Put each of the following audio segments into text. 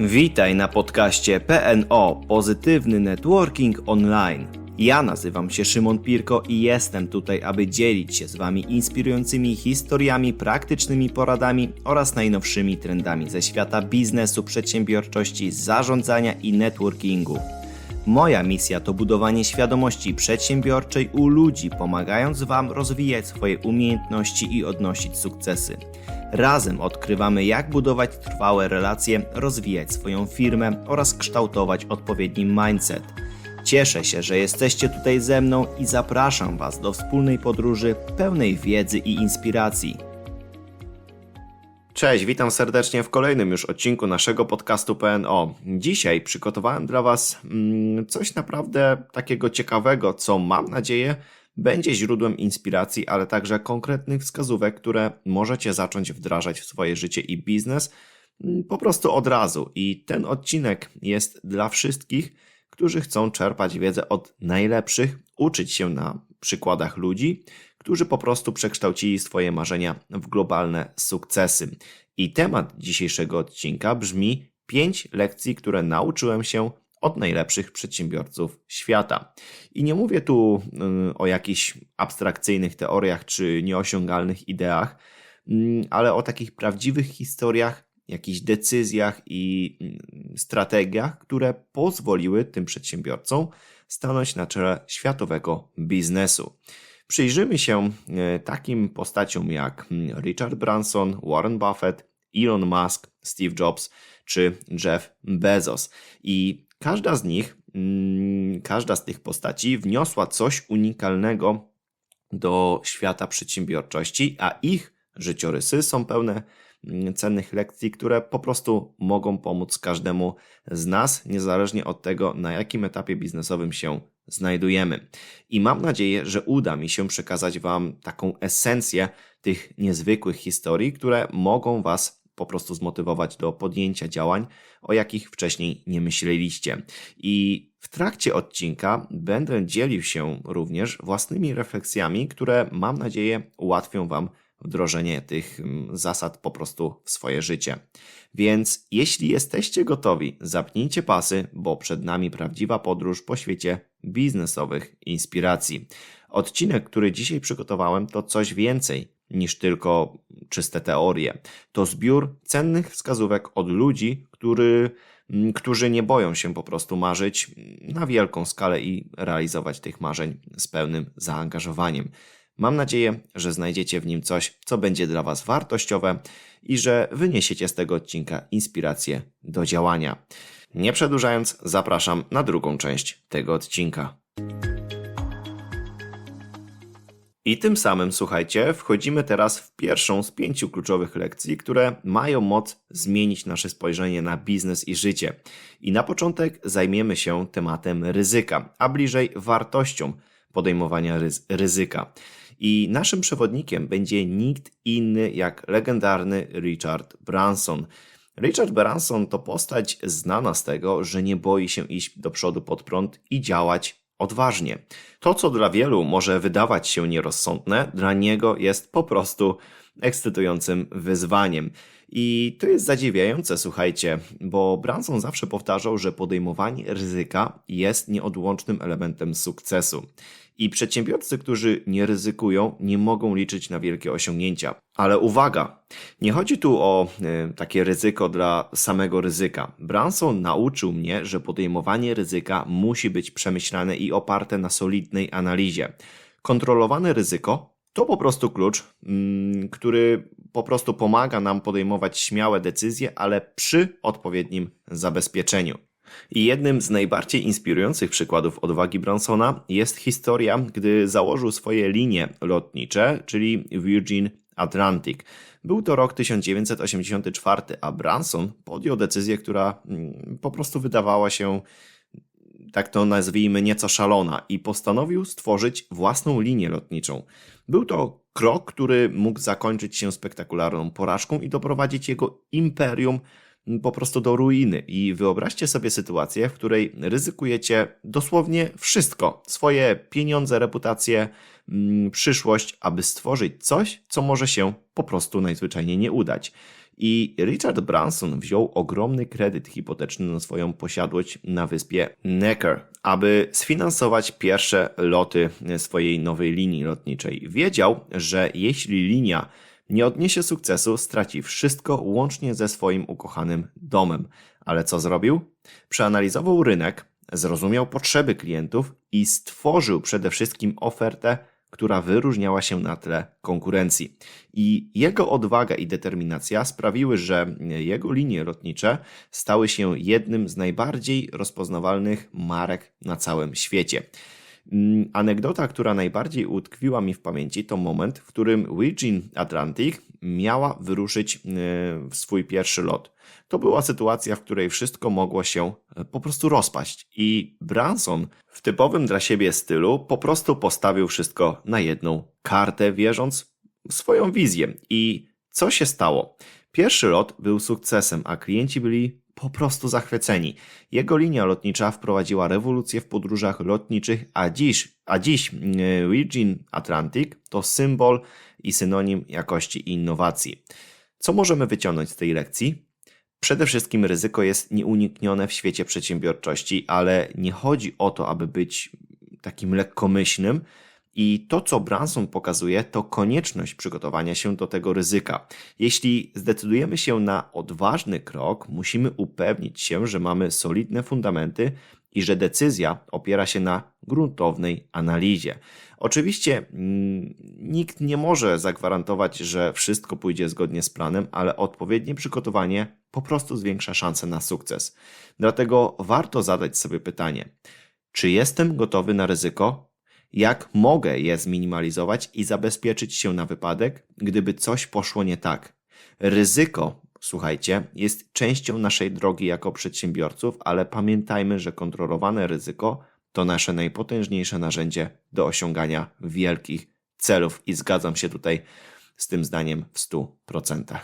Witaj na podcaście PNO Pozytywny Networking Online. Ja nazywam się Szymon Pirko i jestem tutaj, aby dzielić się z Wami inspirującymi historiami, praktycznymi poradami oraz najnowszymi trendami ze świata biznesu, przedsiębiorczości, zarządzania i networkingu. Moja misja to budowanie świadomości przedsiębiorczej u ludzi, pomagając Wam rozwijać swoje umiejętności i odnosić sukcesy. Razem odkrywamy, jak budować trwałe relacje, rozwijać swoją firmę oraz kształtować odpowiedni mindset. Cieszę się, że jesteście tutaj ze mną i zapraszam Was do wspólnej podróży pełnej wiedzy i inspiracji. Cześć, witam serdecznie w kolejnym już odcinku naszego podcastu PNO. Dzisiaj przygotowałem dla Was mm, coś naprawdę takiego ciekawego, co mam nadzieję będzie źródłem inspiracji, ale także konkretnych wskazówek, które możecie zacząć wdrażać w swoje życie i biznes mm, po prostu od razu. I ten odcinek jest dla wszystkich, którzy chcą czerpać wiedzę od najlepszych, uczyć się na przykładach ludzi, którzy po prostu przekształcili swoje marzenia w globalne sukcesy. I temat dzisiejszego odcinka brzmi 5 lekcji, które nauczyłem się od najlepszych przedsiębiorców świata. I nie mówię tu y, o jakichś abstrakcyjnych teoriach czy nieosiągalnych ideach, mm, ale o takich prawdziwych historiach, jakichś decyzjach i mm, strategiach, które pozwoliły tym przedsiębiorcom stanąć na czele światowego biznesu. Przyjrzymy się y, takim postaciom jak mm, Richard Branson, Warren Buffett, Elon Musk, Steve Jobs czy Jeff Bezos. I Każda z nich, mm, każda z tych postaci wniosła coś unikalnego do świata przedsiębiorczości, a ich życiorysy są pełne cennych lekcji, które po prostu mogą pomóc każdemu z nas, niezależnie od tego, na jakim etapie biznesowym się znajdujemy. I mam nadzieję, że uda mi się przekazać Wam taką esencję tych niezwykłych historii, które mogą Was po prostu zmotywować do podjęcia działań, o jakich wcześniej nie myśleliście. I w trakcie odcinka będę dzielił się również własnymi refleksjami, które mam nadzieję ułatwią Wam wdrożenie tych mm, zasad po prostu w swoje życie. Więc jeśli jesteście gotowi, zapnijcie pasy, bo przed nami prawdziwa podróż po świecie biznesowych inspiracji. Odcinek, który dzisiaj przygotowałem, to coś więcej niż tylko czyste teorie. To zbiór cennych wskazówek od ludzi, który, mm, którzy nie boją się po prostu marzyć na wielką skalę i realizować tych marzeń z pełnym zaangażowaniem. Mam nadzieję, że znajdziecie w nim coś, co będzie dla Was wartościowe i że wyniesiecie z tego odcinka inspirację do działania. Nie przedłużając, zapraszam na drugą część tego odcinka. I tym samym, słuchajcie, wchodzimy teraz w pierwszą z pięciu kluczowych lekcji, które mają moc zmienić nasze spojrzenie na biznes i życie. I na początek zajmiemy się tematem ryzyka, a bliżej wartością podejmowania ryzyka. I naszym przewodnikiem będzie nikt inny jak legendarny Richard Branson. Richard Branson to postać znana z tego, że nie boi się iść do przodu pod prąd i działać odważnie. To, co dla wielu może wydawać się nierozsądne, dla niego jest po prostu ekscytującym wyzwaniem. I to jest zadziwiające, słuchajcie, bo Branson zawsze powtarzał, że podejmowanie ryzyka jest nieodłącznym elementem sukcesu. I przedsiębiorcy, którzy nie ryzykują, nie mogą liczyć na wielkie osiągnięcia. Ale uwaga, nie chodzi tu o y, takie ryzyko dla samego ryzyka. Branson nauczył mnie, że podejmowanie ryzyka musi być przemyślane i oparte na solidnej analizie. Kontrolowane ryzyko to po prostu klucz, mm, który po prostu pomaga nam podejmować śmiałe decyzje, ale przy odpowiednim zabezpieczeniu. I jednym z najbardziej inspirujących przykładów odwagi Bransona jest historia, gdy założył swoje linie lotnicze, czyli Virgin Atlantic. Był to rok 1984, a Branson podjął decyzję, która mm, po prostu wydawała się, tak to nazwijmy, nieco szalona i postanowił stworzyć własną linię lotniczą. Był to krok, który mógł zakończyć się spektakularną porażką i doprowadzić jego imperium po prostu do ruiny. I wyobraźcie sobie sytuację, w której ryzykujecie dosłownie wszystko: swoje pieniądze, reputację, mm, przyszłość, aby stworzyć coś, co może się po prostu najzwyczajniej nie udać. I Richard Branson wziął ogromny kredyt hipoteczny na swoją posiadłość na wyspie Necker, aby sfinansować pierwsze loty swojej nowej linii lotniczej. Wiedział, że jeśli linia nie odniesie sukcesu, straci wszystko łącznie ze swoim ukochanym domem. Ale co zrobił? Przeanalizował rynek, zrozumiał potrzeby klientów i stworzył przede wszystkim ofertę, która wyróżniała się na tle konkurencji. I jego odwaga i determinacja sprawiły, że jego linie lotnicze stały się jednym z najbardziej rozpoznawalnych marek na całym świecie. Mm, anegdota, która najbardziej utkwiła mi w pamięci, to moment, w którym Virgin Atlantic miała wyruszyć e, w swój pierwszy lot. To była sytuacja, w której wszystko mogło się e, po prostu rozpaść i Branson w typowym dla siebie stylu po prostu postawił wszystko na jedną kartę, wierząc w swoją wizję. I co się stało? Pierwszy lot był sukcesem, a klienci byli po prostu zachwyceni. Jego linia lotnicza wprowadziła rewolucję w podróżach lotniczych, a dziś, a dziś e, Virgin Atlantic to symbol i synonim jakości i innowacji. Co możemy wyciągnąć z tej lekcji? Przede wszystkim ryzyko jest nieuniknione w świecie przedsiębiorczości, ale nie chodzi o to, aby być takim lekkomyślnym, i to, co Branson pokazuje, to konieczność przygotowania się do tego ryzyka. Jeśli zdecydujemy się na odważny krok, musimy upewnić się, że mamy solidne fundamenty i że decyzja opiera się na gruntownej analizie. Oczywiście mm, nikt nie może zagwarantować, że wszystko pójdzie zgodnie z planem, ale odpowiednie przygotowanie po prostu zwiększa szanse na sukces. Dlatego warto zadać sobie pytanie: czy jestem gotowy na ryzyko? jak mogę je zminimalizować i zabezpieczyć się na wypadek, gdyby coś poszło nie tak. Ryzyko, słuchajcie, jest częścią naszej drogi jako przedsiębiorców, ale pamiętajmy, że kontrolowane ryzyko to nasze najpotężniejsze narzędzie do osiągania wielkich celów i zgadzam się tutaj z tym zdaniem w 100%.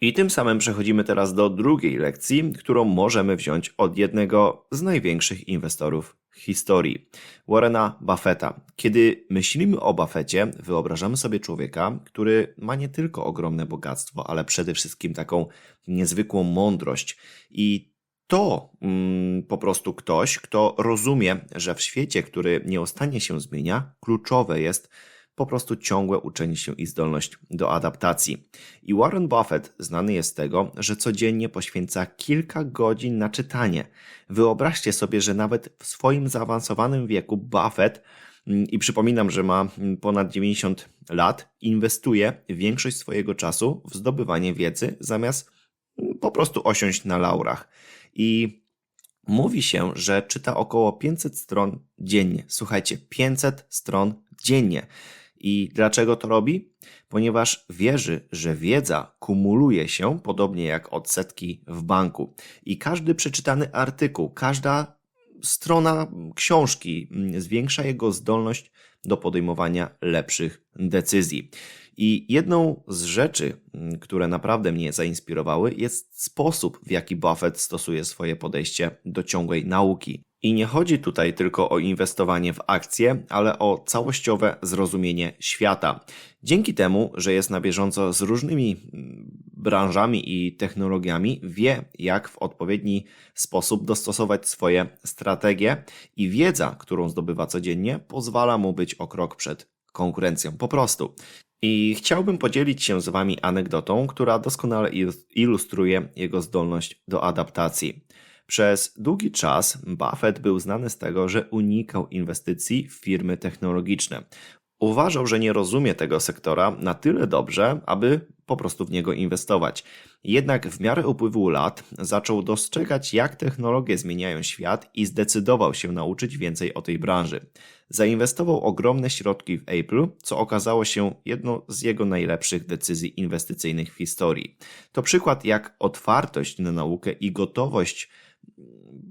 I tym samym przechodzimy teraz do drugiej lekcji, którą możemy wziąć od jednego z największych inwestorów historii, Warrena Buffetta. Kiedy myślimy o Buffetcie, wyobrażamy sobie człowieka, który ma nie tylko ogromne bogactwo, ale przede wszystkim taką niezwykłą mądrość i to mm, po prostu ktoś, kto rozumie, że w świecie, który nieustannie się zmienia, kluczowe jest po prostu ciągłe uczenie się i zdolność do adaptacji. I Warren Buffett znany jest z tego, że codziennie poświęca kilka godzin na czytanie. Wyobraźcie sobie, że nawet w swoim zaawansowanym wieku Buffett mm, i przypominam, że ma mm, ponad 90 lat, inwestuje większość swojego czasu w zdobywanie wiedzy, zamiast mm, po prostu osiąść na laurach. I mówi się, że czyta około 500 stron dziennie. Słuchajcie, 500 stron dziennie. I dlaczego to robi? Ponieważ wierzy, że wiedza kumuluje się podobnie jak odsetki w banku. I każdy przeczytany artykuł, każda strona książki zwiększa jego zdolność do podejmowania lepszych decyzji. I jedną z rzeczy, które naprawdę mnie zainspirowały, jest sposób, w jaki Buffett stosuje swoje podejście do ciągłej nauki. I nie chodzi tutaj tylko o inwestowanie w akcje, ale o całościowe zrozumienie świata. Dzięki temu, że jest na bieżąco z różnymi mm, branżami i technologiami, wie, jak w odpowiedni sposób dostosować swoje strategie i wiedza, którą zdobywa codziennie, pozwala mu być o krok przed konkurencją. Po prostu. I chciałbym podzielić się z Wami anegdotą, która doskonale ilustruje jego zdolność do adaptacji. Przez długi czas Buffett był znany z tego, że unikał inwestycji w firmy technologiczne. Uważał, że nie rozumie tego sektora na tyle dobrze, aby po prostu w niego inwestować. Jednak w miarę upływu lat zaczął dostrzegać, jak technologie zmieniają świat i zdecydował się nauczyć więcej o tej branży. Zainwestował ogromne środki w Apple, co okazało się jedną z jego najlepszych decyzji inwestycyjnych w historii. To przykład, jak otwartość na naukę i gotowość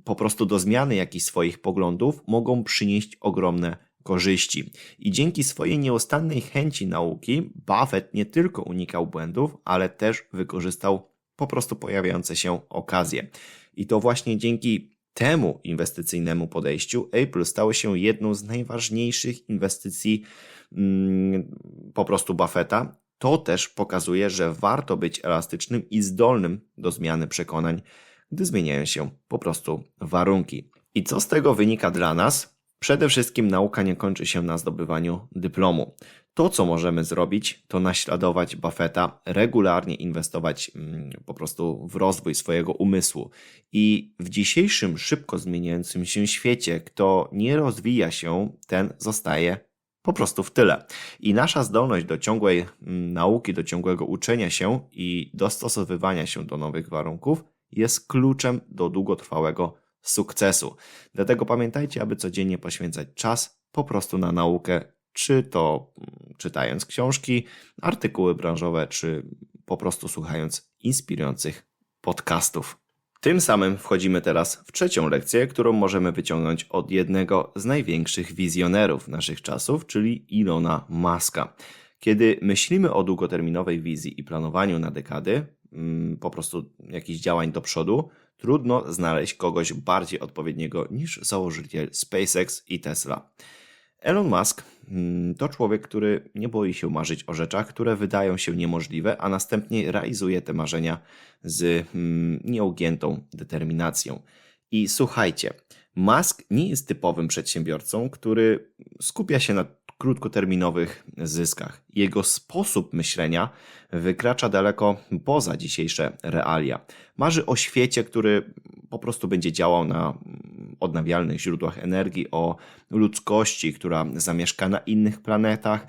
po prostu do zmiany jakichś swoich poglądów mogą przynieść ogromne korzyści. I dzięki swojej nieustannej chęci nauki, Buffett nie tylko unikał błędów, ale też wykorzystał po prostu pojawiające się okazje. I to właśnie dzięki temu inwestycyjnemu podejściu Apple stało się jedną z najważniejszych inwestycji mm, po prostu Buffetta To też pokazuje, że warto być elastycznym i zdolnym do zmiany przekonań, gdy zmieniają się po prostu warunki. I co z tego wynika dla nas? Przede wszystkim nauka nie kończy się na zdobywaniu dyplomu. To, co możemy zrobić, to naśladować Buffetta, regularnie inwestować mm, po prostu w rozwój swojego umysłu. I w dzisiejszym szybko zmieniającym się świecie, kto nie rozwija się, ten zostaje po prostu w tyle. I nasza zdolność do ciągłej mm, nauki, do ciągłego uczenia się i dostosowywania się do nowych warunków jest kluczem do długotrwałego sukcesu. Dlatego pamiętajcie, aby codziennie poświęcać czas po prostu na naukę, czy to mm, czytając książki, artykuły branżowe, czy po prostu słuchając inspirujących podcastów. Tym samym wchodzimy teraz w trzecią lekcję, którą możemy wyciągnąć od jednego z największych wizjonerów naszych czasów, czyli Ilona Maska. Kiedy myślimy o długoterminowej wizji i planowaniu na dekady, po prostu jakichś działań do przodu, trudno znaleźć kogoś bardziej odpowiedniego niż założyciel SpaceX i Tesla. Elon Musk mm, to człowiek, który nie boi się marzyć o rzeczach, które wydają się niemożliwe, a następnie realizuje te marzenia z mm, nieugiętą determinacją. I słuchajcie, Musk nie jest typowym przedsiębiorcą, który skupia się na krótkoterminowych zyskach. Jego sposób myślenia wykracza daleko poza dzisiejsze realia. Marzy o świecie, który po prostu będzie działał na odnawialnych źródłach energii, o ludzkości, która zamieszka na innych planetach.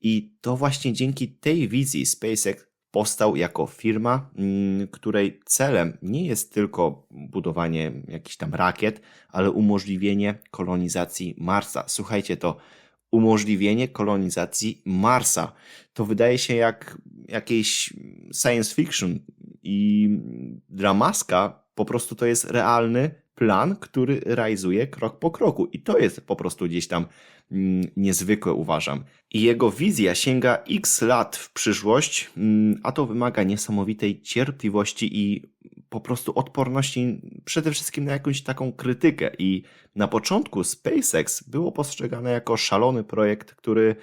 I to właśnie dzięki tej wizji SpaceX powstał jako firma, mm, której celem nie jest tylko budowanie jakichś tam rakiet, ale umożliwienie kolonizacji Marsa. Słuchajcie, to umożliwienie kolonizacji Marsa. To wydaje się jak jakieś science fiction i dla Maska po prostu to jest realny plan, który realizuje krok po kroku. I to jest po prostu gdzieś tam mm, niezwykłe, uważam. I jego wizja sięga x lat w przyszłość, mm, a to wymaga niesamowitej cierpliwości i po prostu odporności przede wszystkim na jakąś taką krytykę. I na początku SpaceX było postrzegane jako szalony projekt, który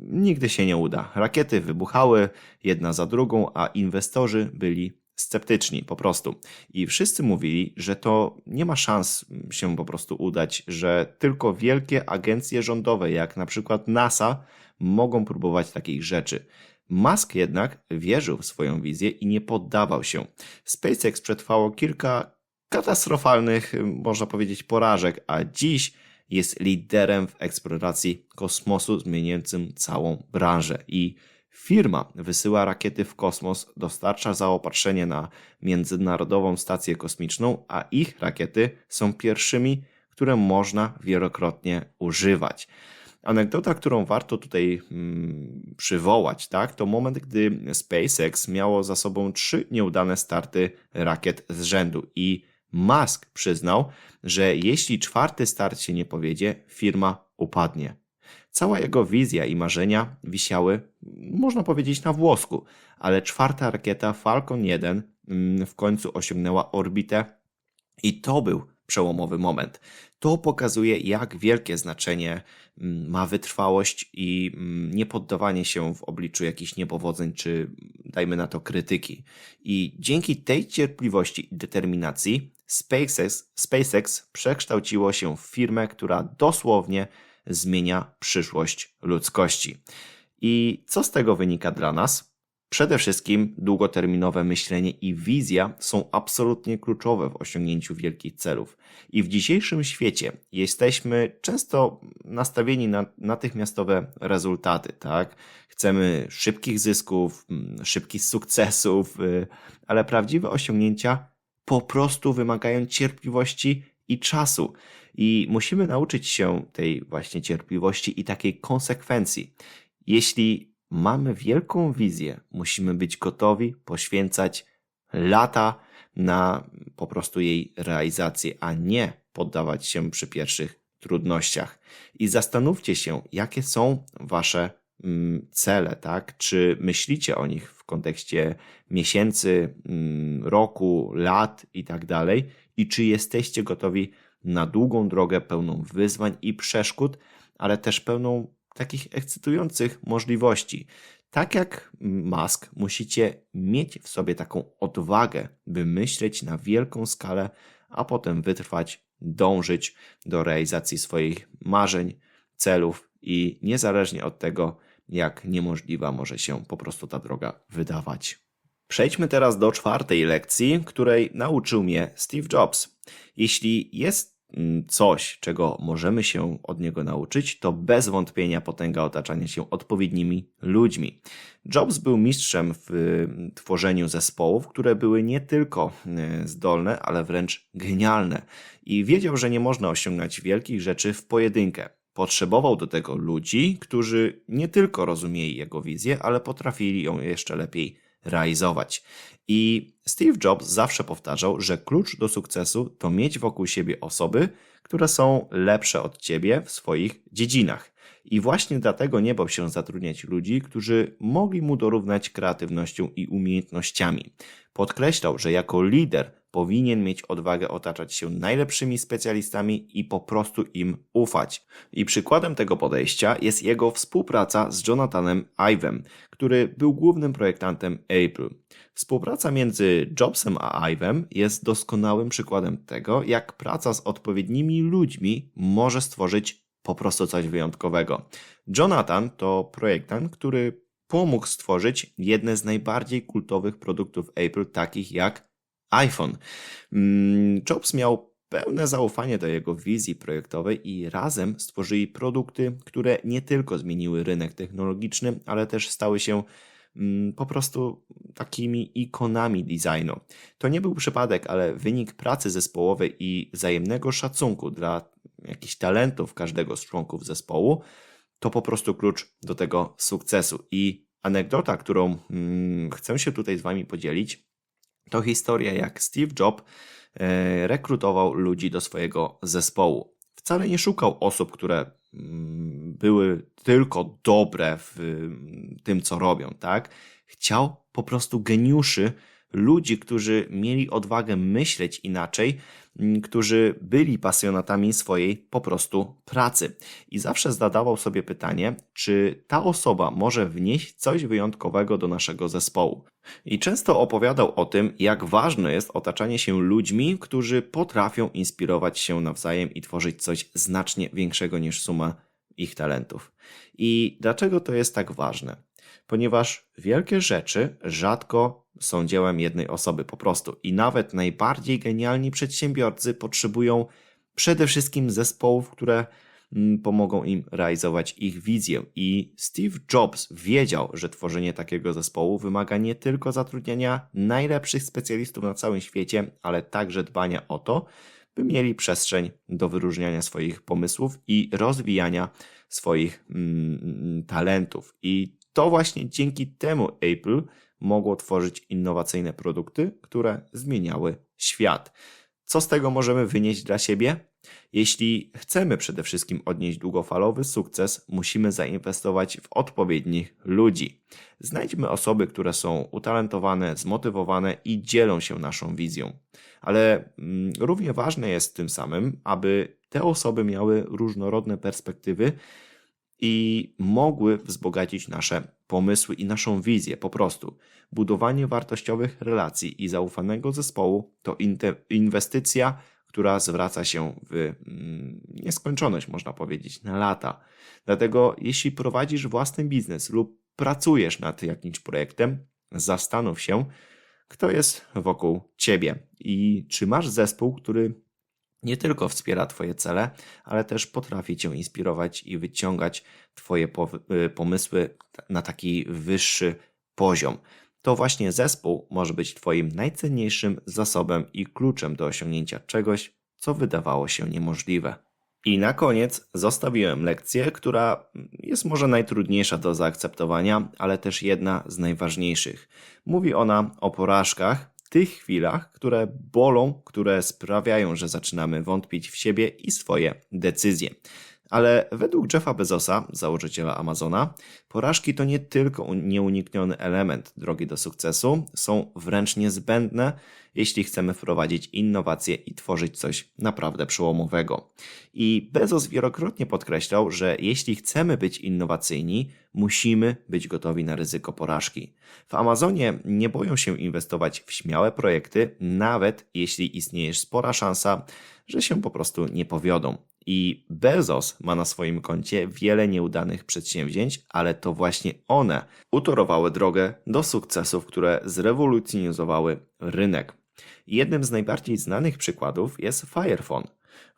nigdy się nie uda. Rakiety wybuchały jedna za drugą, a inwestorzy byli sceptyczni po prostu. I wszyscy mówili, że to nie ma szans się po prostu udać, że tylko wielkie agencje rządowe, jak na przykład NASA, mogą próbować takich rzeczy. Musk jednak wierzył w swoją wizję i nie poddawał się. SpaceX przetrwało kilka katastrofalnych, można powiedzieć, porażek, a dziś jest liderem w eksploracji kosmosu, zmieniającym całą branżę. I Firma wysyła rakiety w kosmos, dostarcza zaopatrzenie na Międzynarodową Stację Kosmiczną, a ich rakiety są pierwszymi, które można wielokrotnie używać. Anegdota, którą warto tutaj hmm, przywołać, tak, to moment, gdy SpaceX miało za sobą trzy nieudane starty rakiet z rzędu i Musk przyznał, że jeśli czwarty start się nie powiedzie, firma upadnie. Cała jego wizja i marzenia wisiały, można powiedzieć, na włosku, ale czwarta rakieta Falcon 1 mm, w końcu osiągnęła orbitę i to był przełomowy moment. To pokazuje, jak wielkie znaczenie mm, ma wytrwałość i mm, niepoddawanie się w obliczu jakichś niepowodzeń, czy dajmy na to krytyki. I dzięki tej cierpliwości i determinacji SpaceX, SpaceX przekształciło się w firmę, która dosłownie zmienia przyszłość ludzkości. I co z tego wynika dla nas? Przede wszystkim długoterminowe myślenie i wizja są absolutnie kluczowe w osiągnięciu wielkich celów. I w dzisiejszym świecie jesteśmy często nastawieni na natychmiastowe rezultaty, tak? Chcemy szybkich zysków, mm, szybkich sukcesów, y, ale prawdziwe osiągnięcia po prostu wymagają cierpliwości i czasu. I musimy nauczyć się tej właśnie cierpliwości i takiej konsekwencji. Jeśli mamy wielką wizję, musimy być gotowi poświęcać lata na po prostu jej realizację, a nie poddawać się przy pierwszych trudnościach. I zastanówcie się, jakie są wasze mm, cele, tak? Czy myślicie o nich w kontekście miesięcy, mm, roku, lat i tak dalej? I czy jesteście gotowi na długą drogę pełną wyzwań i przeszkód, ale też pełną takich ekscytujących możliwości. Tak jak Musk, musicie mieć w sobie taką odwagę, by myśleć na wielką skalę, a potem wytrwać, dążyć do realizacji swoich marzeń, celów i niezależnie od tego, jak niemożliwa może się po prostu ta droga wydawać. Przejdźmy teraz do czwartej lekcji, której nauczył mnie Steve Jobs. Jeśli jest coś, czego możemy się od niego nauczyć, to bez wątpienia potęga otaczania się odpowiednimi ludźmi. Jobs był mistrzem w mm, tworzeniu zespołów, które były nie tylko e, zdolne, ale wręcz genialne. I wiedział, że nie można osiągnąć wielkich rzeczy w pojedynkę. Potrzebował do tego ludzi, którzy nie tylko rozumieli jego wizję, ale potrafili ją jeszcze lepiej realizować. I Steve Jobs zawsze powtarzał, że klucz do sukcesu to mieć wokół siebie osoby, które są lepsze od ciebie w swoich dziedzinach. I właśnie dlatego nie bał się zatrudniać ludzi, którzy mogli mu dorównać kreatywnością i umiejętnościami. Podkreślał, że jako lider powinien mieć odwagę otaczać się najlepszymi specjalistami i po prostu im ufać. I przykładem tego podejścia jest jego współpraca z Jonathanem Ivem, który był głównym projektantem Apple. Współpraca między Jobsem a Ivem jest doskonałym przykładem tego, jak praca z odpowiednimi ludźmi może stworzyć po prostu coś wyjątkowego. Jonathan to projektant, który pomógł stworzyć jedne z najbardziej kultowych produktów Apple, takich jak iPhone. Mm, Jobs miał pełne zaufanie do jego wizji projektowej i razem stworzyli produkty, które nie tylko zmieniły rynek technologiczny, ale też stały się po prostu takimi ikonami designu. To nie był przypadek, ale wynik pracy zespołowej i wzajemnego szacunku dla jakichś talentów każdego z członków zespołu to po prostu klucz do tego sukcesu. I anegdota, którą mm, chcę się tutaj z Wami podzielić, to historia, jak Steve Jobs e, rekrutował ludzi do swojego zespołu. Wcale nie szukał osób, które mm, były tylko dobre w tym, co robią, tak? Chciał po prostu geniuszy, ludzi, którzy mieli odwagę myśleć inaczej, którzy byli pasjonatami swojej po prostu pracy. I zawsze zadawał sobie pytanie, czy ta osoba może wnieść coś wyjątkowego do naszego zespołu. I często opowiadał o tym, jak ważne jest otaczanie się ludźmi, którzy potrafią inspirować się nawzajem i tworzyć coś znacznie większego niż suma ich talentów. I dlaczego to jest tak ważne? Ponieważ wielkie rzeczy rzadko są dziełem jednej osoby po prostu i nawet najbardziej genialni przedsiębiorcy potrzebują przede wszystkim zespołów, które Mm, pomogą im realizować ich wizję. I Steve Jobs wiedział, że tworzenie takiego zespołu wymaga nie tylko zatrudniania najlepszych specjalistów na całym świecie, ale także dbania o to, by mieli przestrzeń do wyróżniania swoich pomysłów i rozwijania swoich mm, talentów. I to właśnie dzięki temu Apple mogło tworzyć innowacyjne produkty, które zmieniały świat. Co z tego możemy wynieść dla siebie? Jeśli chcemy przede wszystkim odnieść długofalowy sukces, musimy zainwestować w odpowiednich ludzi. Znajdźmy osoby, które są utalentowane, zmotywowane i dzielą się naszą wizją. Ale mm, równie ważne jest tym samym, aby te osoby miały różnorodne perspektywy i mogły wzbogacić nasze pomysły i naszą wizję. Po prostu budowanie wartościowych relacji i zaufanego zespołu to inwestycja która zwraca się w mm, nieskończoność, można powiedzieć, na lata. Dlatego, jeśli prowadzisz własny biznes lub pracujesz nad jakimś projektem, zastanów się, kto jest wokół ciebie i czy masz zespół, który nie tylko wspiera Twoje cele, ale też potrafi Cię inspirować i wyciągać Twoje y, pomysły na taki wyższy poziom to właśnie zespół może być Twoim najcenniejszym zasobem i kluczem do osiągnięcia czegoś, co wydawało się niemożliwe. I na koniec zostawiłem lekcję, która jest może najtrudniejsza do zaakceptowania, ale też jedna z najważniejszych. Mówi ona o porażkach, tych chwilach, które bolą, które sprawiają, że zaczynamy wątpić w siebie i swoje decyzje. Ale według Jeffa Bezosa, założyciela Amazona, porażki to nie tylko nieunikniony element drogi do sukcesu, są wręcz niezbędne, jeśli chcemy wprowadzić innowacje i tworzyć coś naprawdę przełomowego. I Bezos wielokrotnie podkreślał, że jeśli chcemy być innowacyjni, musimy być gotowi na ryzyko porażki. W Amazonie nie boją się inwestować w śmiałe projekty, nawet jeśli istnieje spora szansa, że się po prostu nie powiodą. I Bezos ma na swoim koncie wiele nieudanych przedsięwzięć, ale to właśnie one utorowały drogę do sukcesów, które zrewolucjonizowały rynek. Jednym z najbardziej znanych przykładów jest Firephone.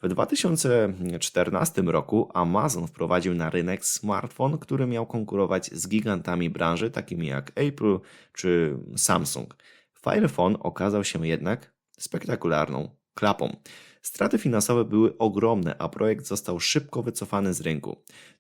W 2014 roku Amazon wprowadził na rynek smartfon, który miał konkurować z gigantami branży takimi jak Apple czy Samsung. Firephone okazał się jednak spektakularną klapą. Straty finansowe były ogromne, a projekt został szybko wycofany z rynku.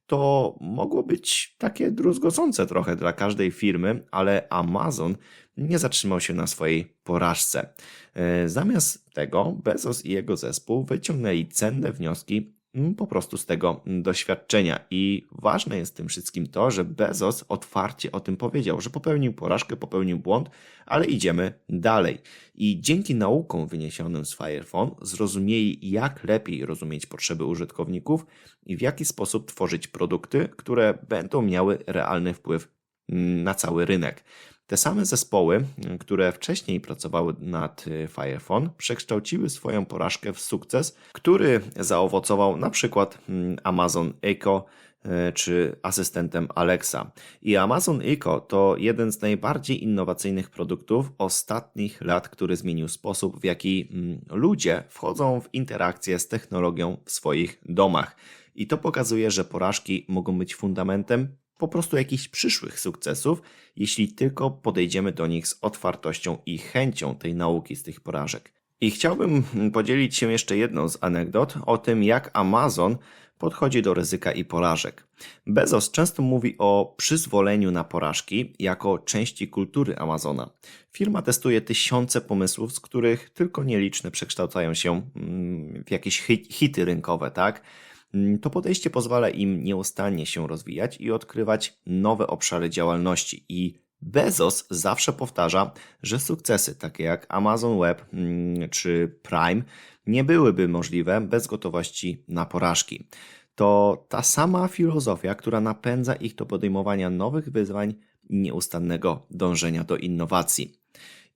To mogło być takie druzgocące trochę dla każdej firmy, ale Amazon nie zatrzymał się na swojej porażce. E, zamiast tego Bezos i jego zespół wyciągnęli cenne wnioski po prostu z tego doświadczenia. I ważne jest tym wszystkim to, że Bezos otwarcie o tym powiedział, że popełnił porażkę, popełnił błąd, ale idziemy dalej. I dzięki naukom wyniesionym z Firephone zrozumieli, jak lepiej rozumieć potrzeby użytkowników i w jaki sposób tworzyć produkty, które będą miały realny wpływ mm, na cały rynek. Te same zespoły, które wcześniej pracowały nad y, Firephone, przekształciły swoją porażkę w sukces, który zaowocował na przykład mm, Amazon Echo y, czy asystentem Alexa. I Amazon Echo to jeden z najbardziej innowacyjnych produktów ostatnich lat, który zmienił sposób, w jaki mm, ludzie wchodzą w interakcję z technologią w swoich domach. I to pokazuje, że porażki mogą być fundamentem po prostu jakichś przyszłych sukcesów, jeśli tylko podejdziemy do nich z otwartością i chęcią tej nauki z tych porażek. I chciałbym podzielić się jeszcze jedną z anegdot o tym, jak Amazon podchodzi do ryzyka i porażek. Bezos często mówi o przyzwoleniu na porażki jako części kultury Amazona. Firma testuje tysiące pomysłów, z których tylko nieliczne przekształcają się mm, w jakieś hity rynkowe, tak? Mm, to podejście pozwala im nieustannie się rozwijać i odkrywać nowe obszary działalności. I Bezos zawsze powtarza, że sukcesy takie jak Amazon Web mm, czy Prime nie byłyby możliwe bez gotowości na porażki. To ta sama filozofia, która napędza ich do podejmowania nowych wyzwań i nieustannego dążenia do innowacji.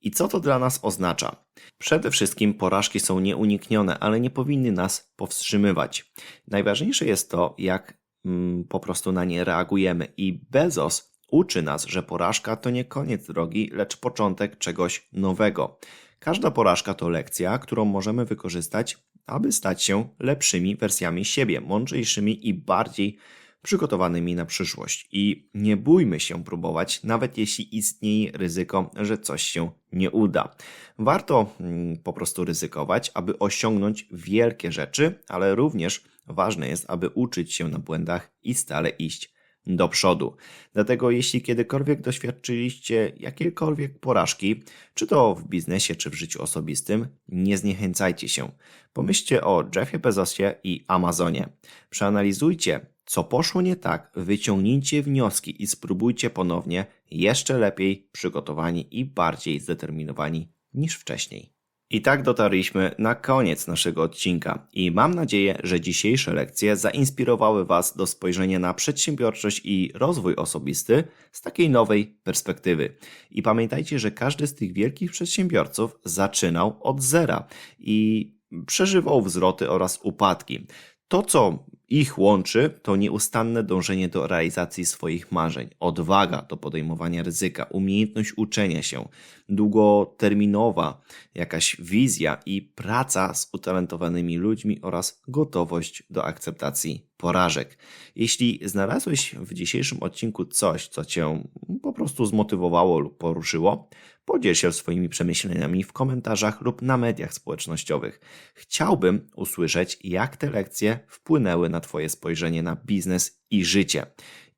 I co to dla nas oznacza? Przede wszystkim porażki są nieuniknione, ale nie powinny nas powstrzymywać. Najważniejsze jest to, jak mm, po prostu na nie reagujemy. I Bezos uczy nas, że porażka to nie koniec drogi, lecz początek czegoś nowego. Każda porażka to lekcja, którą możemy wykorzystać, aby stać się lepszymi wersjami siebie, mądrzejszymi i bardziej przygotowanymi na przyszłość. I nie bójmy się próbować, nawet jeśli istnieje ryzyko, że coś się nie uda. Warto mm, po prostu ryzykować, aby osiągnąć wielkie rzeczy, ale również ważne jest, aby uczyć się na błędach i stale iść do przodu. Dlatego jeśli kiedykolwiek doświadczyliście jakiejkolwiek porażki, czy to w biznesie, czy w życiu osobistym, nie zniechęcajcie się. Pomyślcie o Jeffie Bezosie i Amazonie. Przeanalizujcie, co poszło nie tak, wyciągnijcie wnioski i spróbujcie ponownie jeszcze lepiej przygotowani i bardziej zdeterminowani niż wcześniej. I tak dotarliśmy na koniec naszego odcinka i mam nadzieję, że dzisiejsze lekcje zainspirowały Was do spojrzenia na przedsiębiorczość i rozwój osobisty z takiej nowej perspektywy. I pamiętajcie, że każdy z tych wielkich przedsiębiorców zaczynał od zera i przeżywał wzloty oraz upadki. To, co ich łączy, to nieustanne dążenie do realizacji swoich marzeń, odwaga do podejmowania ryzyka, umiejętność uczenia się, długoterminowa jakaś wizja i praca z utalentowanymi ludźmi oraz gotowość do akceptacji porażek. Jeśli znalazłeś w dzisiejszym odcinku coś, co Cię po prostu zmotywowało lub poruszyło, podziel się swoimi przemyśleniami w komentarzach lub na mediach społecznościowych. Chciałbym usłyszeć, jak te lekcje wpłynęły na Twoje spojrzenie na biznes i życie.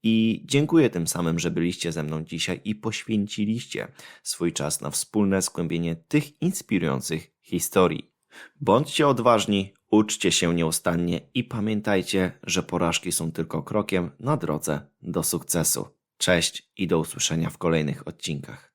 I dziękuję tym samym, że byliście ze mną dzisiaj i poświęciliście swój czas na wspólne skłębienie tych inspirujących historii. Bądźcie odważni, uczcie się nieustannie i pamiętajcie, że porażki są tylko krokiem na drodze do sukcesu. Cześć i do usłyszenia w kolejnych odcinkach.